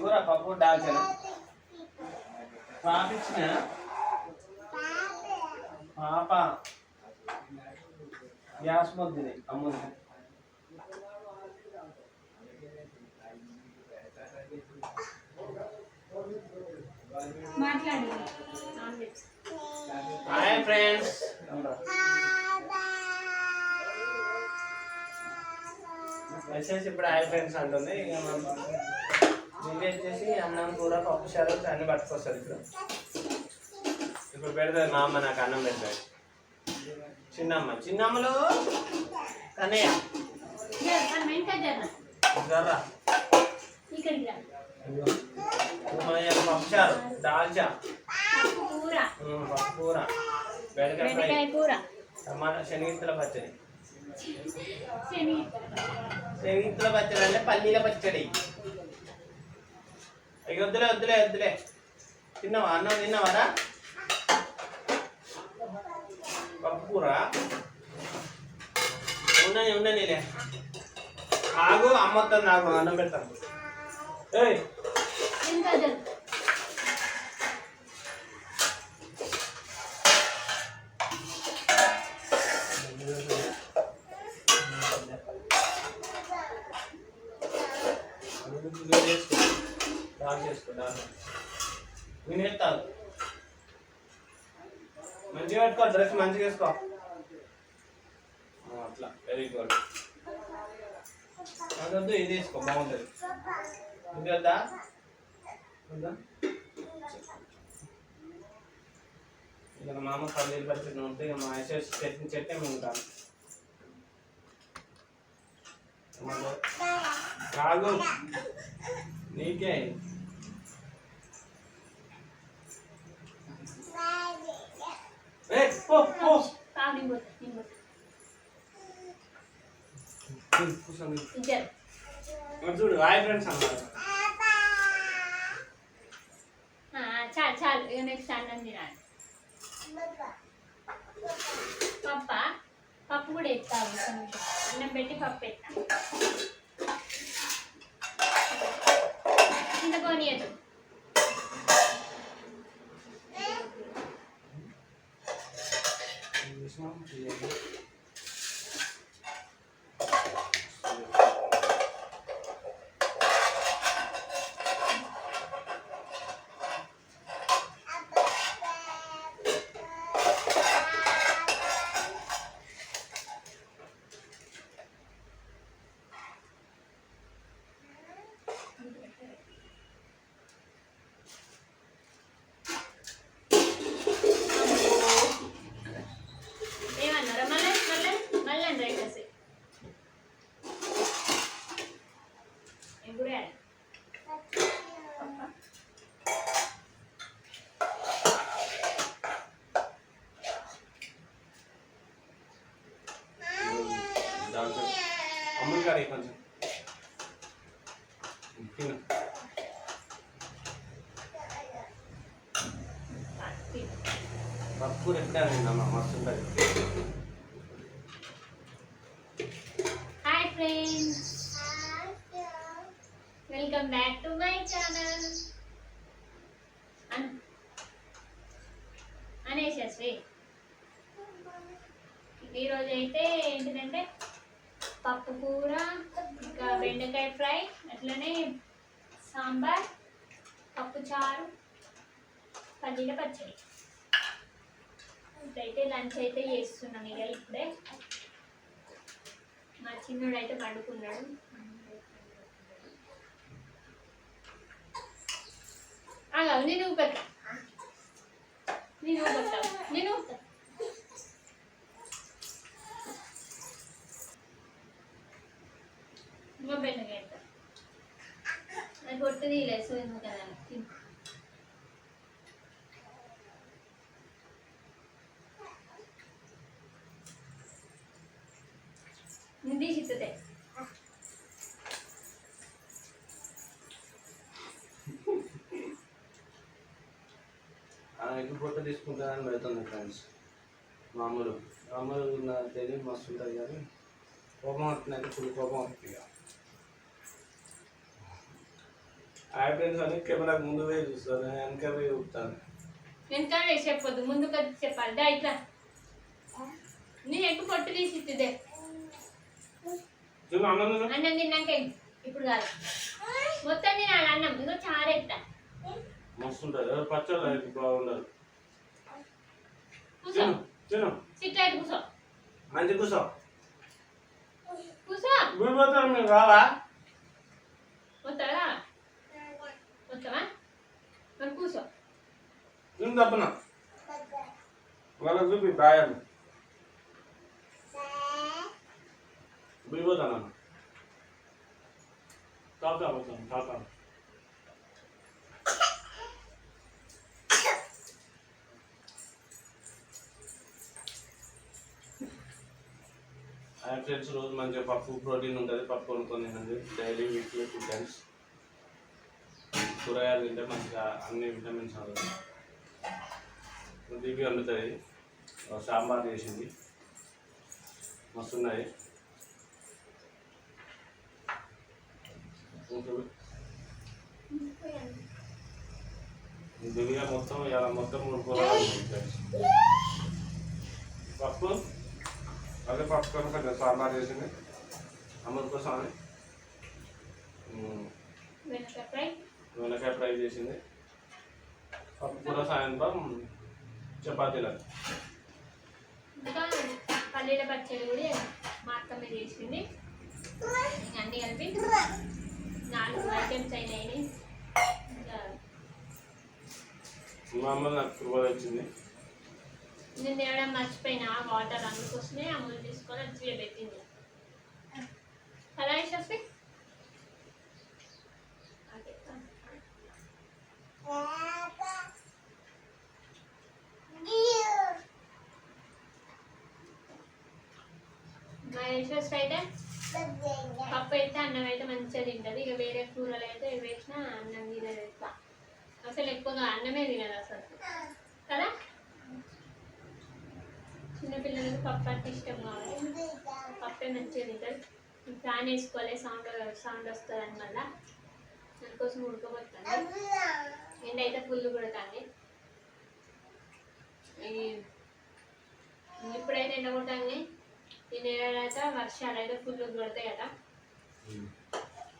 కూర పప్పు దాల్చిన పాప ఇచ్చిన? పాప. గ్యాస్ మొద్దుది అమ్ముంది మాట్లాడి. Hi friends. మెసేజ్ ఇప్పుడు హాయ్ ఫ్రెండ్స్ అంటుంది ఇక మనం దివ్య వచ్చేసి అన్నం కూర పప్పు చారు అన్ని పట్టుకొస్తుంది ఇప్పుడు. ఇప్పుడు పెడతాది మా అమ్మ నాకు అన్నం పెడతాది చిన్నమ్మ చిన్నమ్మలు? కన్నయ్య? వెంకట జన జర్రా ఇక్కడికి రా పప్పు చారు దాల్చా పప్పు కూర ఉమ్, పప్పు కూర బెండకాయ కూర టమాటా శనగిత్తల పచ్చడి. శని శనగిత్తల పచ్చడి అంటే పల్లీల పచ్చడి. ఇక వద్దులే వద్దులే వద్దులే తిన్నావా అన్నం తిన్నావారా పప్పు కూర ఉండని ఉండనిలే ఆగు అమ్మొద్దాం నాకు అన్నం పెడతాను ఏయ్ వెంకట జన చేసుకో దాల్ చేసుకో నేను మంచిగా పెట్టుకో డ్రెస్ మంచిగా వేసుకో. అట్లా. వెరీ గుడ్ అదొద్దు ఇది వేసుకో బాగుంటుంది. ఇది వద్దా? వద్దా? ఇక మా అమ్మ పల్లీలు పచ్చడి ఉంటే ఇక మా యశస్ చట్నీ మేము ఉంటాను కాదు నీకే ఏ పో పో కాదు పోతా నేను పోతా కూర్చోండి ఇద్దరు మరి చూడు హాయ్ ఫ్రెండ్స్ అన్నారు. ఆ, చాలు చాలు. ఇక నెక్స్ట్ అన్నం తినాలి. పప్ప? కూడా. అన్నం పెట్టి పప్పు ఎత్తా. ఇంత Mau beli. దాంట్లో అమ్ములు కర్రీ కొంచెం తిను పప్పు ఎప్పుడే అమ్మ మస్తు ఉంటుంది hi friends welcome back to my channel అనేసేసి ఈరోజు అయితే ఏంటిదంటే పప్పు కూర ఇంకా బెండకాయ ఫ్రై అట్లనే సాంబార్ పప్పు చారు పల్లీల పచ్చడి. ఇప్పుడైతే లంచ్ అయితే చేస్తున్నాం ఇక ఇప్పుడే. మా చిన్నోడు అయితే పండుకున్నాడు అలా నేను ఊపెత్తా నేను ఊపెత్తా నేను ఊపుతా ఇంకా బెండకాయ ఎత్తా. అది పొట్టు తీయలేదు సో ఎందుకు కదా తిను. నేను తీసి తీసుకుంటానని పెడుతుంది ఫ్రెండ్స్ మామూలు. మామూలు నా తెలివి మస్తు ఉంటుంది కానీ కోపం వస్తుంది అంటే ఫుల్ కోపం వస్తుంది హాయ్ ఫ్రెండ్స్ అని ముందు పోయి చూస్తాను వెనక పోయి చూస్తాను. వెనక వేసి చెప్పొద్దు ముందు చెప్పాలి. ఇట్లా. నేను ఎక్కువ పొట్టు తీసి అన్నం తిను. అన్నం తిన్నాక. ఇప్పుడు కాదు. మొత్తం తినాలి అన్నం. ఇదో చారెత్తా మస్తు ఉంటుంది బాగుండదు. సిట్ అయితే మంచి కూర్చో గుడిపోతాను రావా? వస్తావా మరి కూసో నేను తప్పన వాళ్ళకి చూపి బాయాలి గుడిపోతాను తాతా పోతాను తాతా హాయ్ ఫ్రెండ్స్ రోజు మంచిగా పప్పు ప్రోటీన్ ఉంటుంది పప్పు కొనుక్కొని తినండి డైలీ వీక్లీ టూ టైమ్స్ కూరగాయలు తింటే మంచిగా అన్ని విటమిన్స్ అందుతాయి. దీపి వండుతుంది సాంబార్ చేసింది. మస్తున్నాయి. దివ్య మొత్తం ఇలా మొత్తం మూడు కూరగాయలు పప్పు? అదే పప్పు కనుక కొంచెం సాంబార్ చేసింది. అమ్మ కోసం అని ఉమ్, వెనక ఫ్రై చేసింది. పప్పు కూర సాయంత్రం చపాతీలు ఇంకా పల్లీల పచ్చడి కూడా మా అత్తమ్మ చేసింది. అన్నీ కలిపి నాలుగు ఐటమ్స్ అయినాయి. మా అమ్మ నాకు కృప వచ్చింది నేను తేవడం మర్చిపోయినా వాటర్ అందుకోసమే అమ్ములు తీసుకొని వచ్చి పెట్టింది కదా యశస్వి అదే. మా అయితే? పప్పు అయితే అన్నం అయితే మంచిగా తింటుంది. ఇక వేరే కూరలు అయితే వేసినా అన్నం తినదు ఎక్కువ. అసలు ఎక్కువగా అన్నమే తినదు అసలు. కదా? చిన్నపిల్లలకు పప్పు అంటే ఇష్టం కావాలి పప్పే మంచిగా తింటుంది. ఫ్యాన్ వేసుకోవాలి సౌండ్ సౌండ్ వస్తుంది అని మళ్ళా. దానికోసం ఉడకబోతుంది ఎండ అయితే ఫుల్ కొడుతుంది. ఇప్పుడైతే ఎండ కొడుతుంది ఈ నెల అయితే వర్షాలు అయితే ఫుల్ కొడతాయి కదా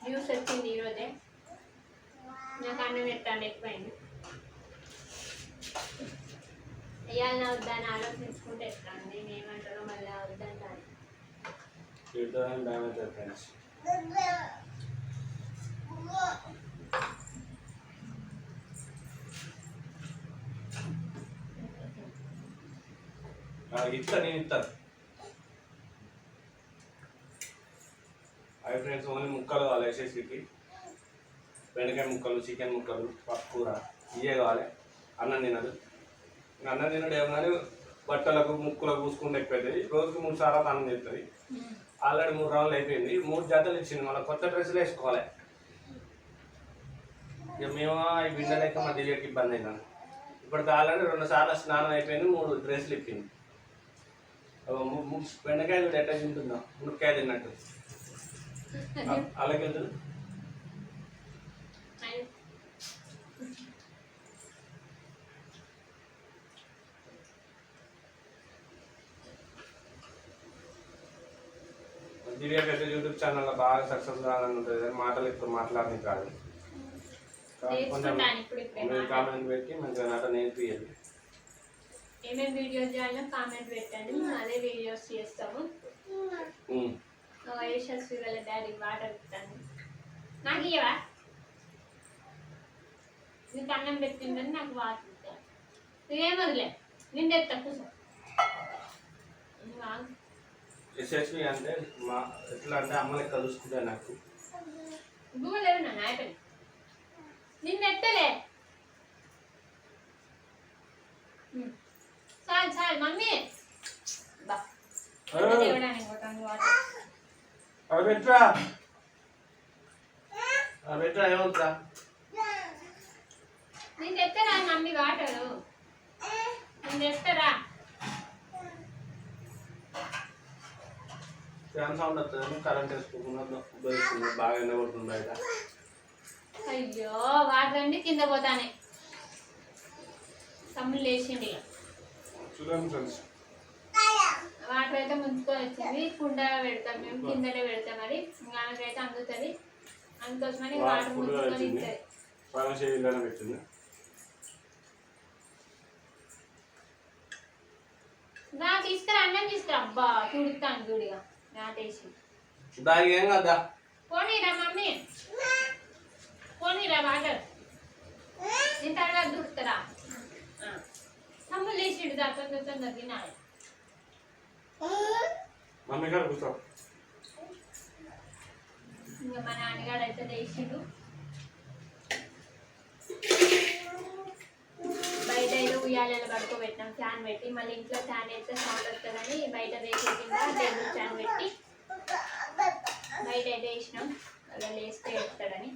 న్యూస్ వచ్చింది ఈరోజే. నాకు అన్నం పెట్టండి ఎక్కువైంది. వేయాలని వద్దని ఆలోచించుకుంటే ఎత్తాను నేను ఏమంటారో మళ్ళీ వద్దంటాను ఇస్తా నేను ఇస్తాను అవి ఫ్రెండ్స్ ఓన్లీ ముక్కలు కావాలి యశస్వికి బెండకాయ ముక్కలు చికెన్ ముక్కలు పప్పుకూర ఇవే కావాలి. అన్నం తినదు. అన్నం తినడు ఏమో కానీ బట్టలకు ముక్కులకు పూసుకుంటే ఎక్కువైతుంది రోజుకి మూడు సార్లు అన్నం తింటుంది. ఆల్రెడీ మూడు రౌండ్లు అయిపోయింది. మూడు జతలు ఇచ్చింది మళ్ళీ కొత్త డ్రెస్సులు వేసుకోవాలి. ఇక మేము ఈ బిడ్డ మా దివ్యకి ఇబ్బంది అయినాను ఇప్పటికి ఆల్రెడీ రెండు సార్లు స్నానం అయిపోయింది మూడు డ్రెస్సులు ఇప్పింది. బెండకాయలు బెండకాయ ఎట్లా తింటుందా మునక్కాయ తిన్నట్టు. అలాగే యూట్యూబ్ ఛానల్లో బాగా సక్సెస్ కావాలని ఉంటుంది. కానీ మాటలు కాదు. ఇప్పుడు ఇప్పుడే మీరు మాట. కామెంట్ పెట్టి మంచిగా నాట నేర్పియండి. ఏమేమి వీడియోస్ చేయాలో కామెంట్ పెట్టండి. అదే వీడియోస్ చేస్తాము. ఉమ్. యశస్వి వాళ్ళ డాడీ వాటర్ ఇస్తాను నాకు ఇవ్వవా నీకు అన్నం పెట్టిందని నాకు వాటర్ ఇస్తాను నువ్వేం వదిలే నిండు ఎత్తా కూర్చో నువ్వు ఆగు. యశస్వి అంటే మా ఎట్లా అంటే అమ్మ లెక్క చూసుకుంటే నాకు గుమ్మలు లేవు నా అయిపోయింది నిన్ను ఎత్తలే ఉమ్. చాలు చాలు మమ్మీ బా అవి పెట్టరా అవి పెట్టరా ఏమవుతా నేను తెస్తారా మమ్మీ వాటరు? నేను తెస్తారా ఫ్యాన్ సౌండ్ వస్తుంది కరెంట్ ఉపయోగిస్తుంది బాగా ఎండ కొడుతుంది బయట. అయ్యో వాటర్ అండి కింద పోతానే. తమ్ముళ్ళు లేచిండి. చూడండి ఫ్రెండ్స్. వాటర్ అయితే ముంచుకొని వచ్చింది. కుండ పెడతాం. మేము కిందనే పెడతాం మరి. ఆమెకైతే అందుతుంది. అందుకోసమని వాటర్ ముంచుకొని ఇస్తుంది పైన చేయాలని పెట్టింది. నా తీసుకురా అన్నం తీసుకురా. అబ్బా తుడుతాను చూడిగా నాటేసి దానికి ఏం కదా పోనీరా మమ్మీ. పోనీరా వాటర్. నేను తర్వాత దుడుతారా తమ్ముళ్ళు దా తొందర తొందర తినాలి. మమ్మీ గారు కూర్చో. ఇంకా మా నాన్నగారు అయితే లేచిండు బయట అయితే ఉయ్యాలలో పడుకోబెట్టినాం ఫ్యాన్ పెట్టి. మళ్ళీ ఇంట్లో ఫ్యాన్ అయితే సౌండ్ వస్తుందని బయట రేకుల కింద టేబుల్ ఫ్యాన్ పెట్టి బయట అయితే వేసినాం. అలా లేస్తే వేస్తాడని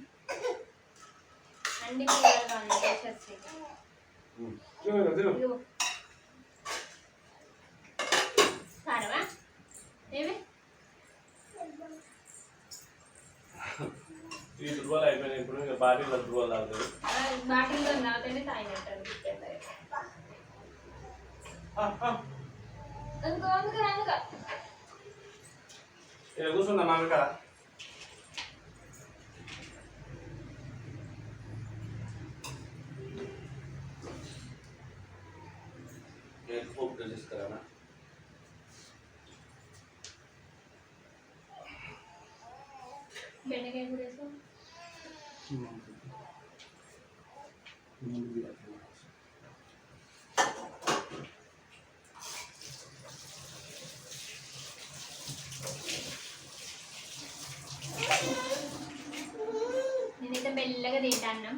అన్ని కూరలు బాగున్నాయి టేస్ట్ తిను తిను ఇదిగో. కారవా ఏమి ఈ దుర్బలు అయిపోయినాయి ఇప్పుడు ఇంకా బాటిల్ దుర్బలు తాగుతుంది బాటిల్లో తాగితేనే తాగినట్టు అనిపిస్తుంది అందుకో అందుకో అందుకో ఇక్కడ కూర్చుందా మమ్మీ కదా నేను పోపు తీసుకురానా బెండకాయ కూడా వేసుకో నేనైతే మెల్లగా తింటాను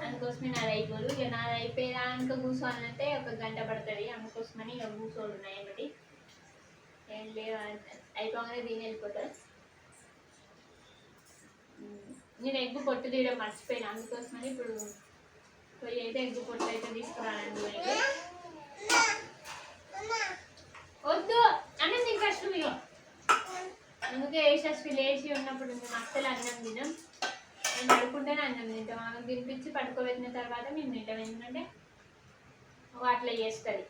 అందుకోసమే నాది అయిపోదు ఇక నాది అయిపోయేదాకా కూర్చోవాలంటే ఒక గంట పడుతుంది. అందుకోసమని ఇక కూర్చోడు ఉన్నాయి ఒకటి ఏం లేదు అయిపోగానే దీని వెళ్ళిపోతారు నేను ఎగ్గు పొట్టు తీయడం మర్చిపోయినా. అందుకోసమని ఇప్పుడు పోయి అయితే ఎగ్గు పొట్టు అయితే తీసుకురానండి వద్దు. అన్నం తిని కష్టం ఇక అందుకే ఏషస్వి లేచి ఉన్నప్పుడు మేము అస్సలు అన్నం తినం. మేము పడుకుంటేనే అన్నం తింటాం. ఆమె తినిపించి పడుకోబెట్టిన తర్వాత మేము తింటాం. ఎందుకంటే అట్లా చేస్తుంది.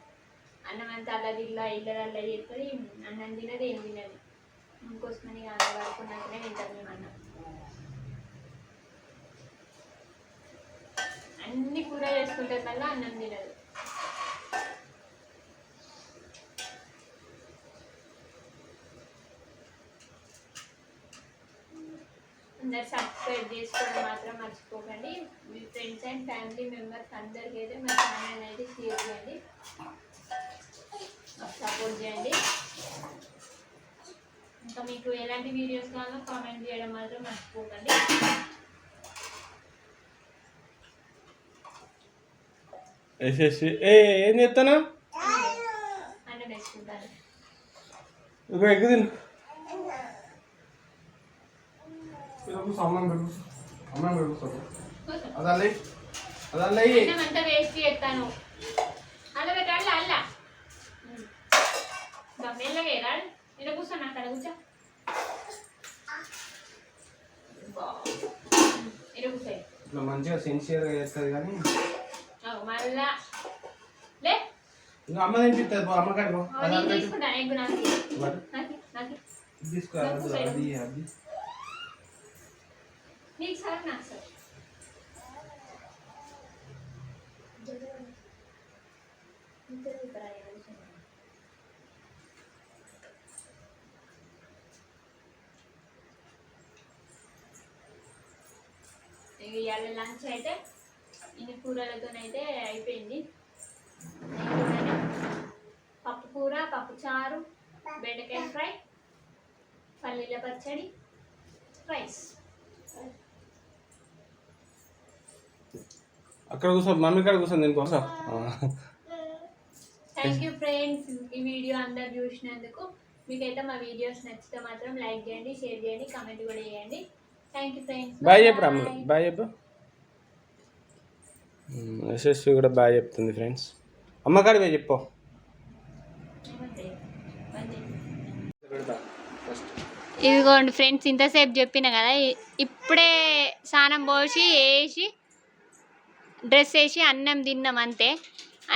అన్నం అంతా అలా ఇల్లా ఇల్లు అలా చేస్తుంది. అన్నం తినదు ఏం తినదు. ఇంకోసమని ఇక అలా పడుకున్నాకనే తింటాం మేము అన్నం. అన్ని కూర చేసుకుంటే కల్లా అన్నం తినదు. అందరు సబ్స్క్రైబ్ చేసుకోవడం మాత్రం మర్చిపోకండి. మీ ఫ్రెండ్స్ అండ్ ఫ్యామిలీ మెంబర్స్ అందరికీ అయితే మా ఛానల్ అయితే షేర్ చేయండి. సపోర్ట్ చేయండి. ఇంకా మీకు ఎలాంటి వీడియోస్ కావాలో కామెంట్ చేయడం మాత్రం మర్చిపోకండి. వేసేసి. ఏ ఏం చేస్తానా ఇక ఎగ్గు తిను. అన్నం పెట్టు అన్నం పెడుతాడు అదల్లే. అదల్లే. అంతా వేస్ట్ చేస్తాను. అలా పెట్టాలి అల్ల మెల్లగా ఏరాడు ఇలా కూర్చోను అక్కడ కూర్చో. ఇట్లా మంచిగా సిన్సియర్గా చేస్తుంది కానీ మళ్ళా లే ఇంకా అమ్మ తినిపిస్తుంది పో అమ్మ కాడిపో ఓ, నేను తీసుకుంటాను ఎగ్గు నాకు ఇయ్యి. మరి నాకు ఇయ్యి, నాకు ఇయ్యి. తీసుకో అది అది అది నీకు సార్ నాకు సార్ ఇక ఇవాళ లంచ్ అయితే ఇన్ని కూరలతోనైతే అయిపోయింది. పప్పు కూర పప్పు చారు బెండకాయ ఫ్రై పల్లీల పచ్చడి రైస్. అక్కడ కూర్చో మమ్మీ కాడ కూర్చొని దీని కోసం థ్యాంక్ యూ ఫ్రెండ్స్ ఈ వీడియో అందరు చూసినందుకు మీకైతే మా వీడియోస్ నచ్చితే మాత్రం లైక్ చేయండి షేర్ చేయండి కామెంట్ కూడా చేయండి. థ్యాంక్ యూ ఫ్రెండ్స్ బాయ్ చెప్పు బాయ్ చెప్పు. యశస్వి కూడా బాగా చెప్తుంది ఫ్రెండ్స్. అమ్మకాడి పోయి చెప్పు. ఇదిగోండి ఫ్రెండ్స్ ఇంతసేపు చెప్పిన కదా ఇప్పుడే స్నానం పోసి వేసి డ్రెస్ వేసి అన్నం తిన్నాం అంతే.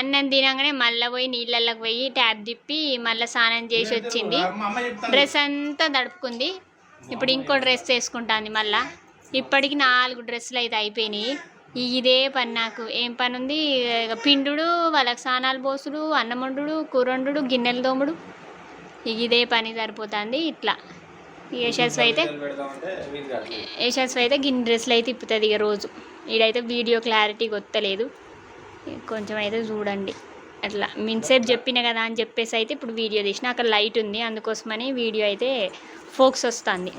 అన్నం తినగానే మళ్ళీ పోయి నీళ్ళల్లోకి పోయి ట్యాప్ తిప్పి మళ్ళీ స్నానం చేసి వచ్చింది. డ్రెస్ అంతా దడుపుకుంది ఇప్పుడు ఇంకో డ్రెస్ వేసుకుంటాంది మళ్ళీ. ఇప్పటికి నాలుగు డ్రెస్సులు అయితే అయిపోయినాయి. ఇదే పని నాకు. ఏం పని ఉంది ఇక పిండుడు వాళ్ళకి స్నానాలు పోసుడు అన్నం వండుడు కూర వండుడు గిన్నెలు ఇక ఇదే పని సరిపోతుంది ఇట్లా. యశస్వి అయితే యశస్వి అయితే గిన్నె డ్రెస్సులు అయితే ఇప్పుతుంది ఇక రోజు. ఈడైతే వీడియో క్లారిటీ కొత్తలేదు. కొంచెం అయితే చూడండి. అట్లా మిన్సేపు చెప్పిన కదా అని చెప్పేసి అయితే ఇప్పుడు వీడియో తీసిన. అక్కడ లైట్ ఉంది. అందుకోసమని వీడియో అయితే ఫోక్స్ వస్తుంది.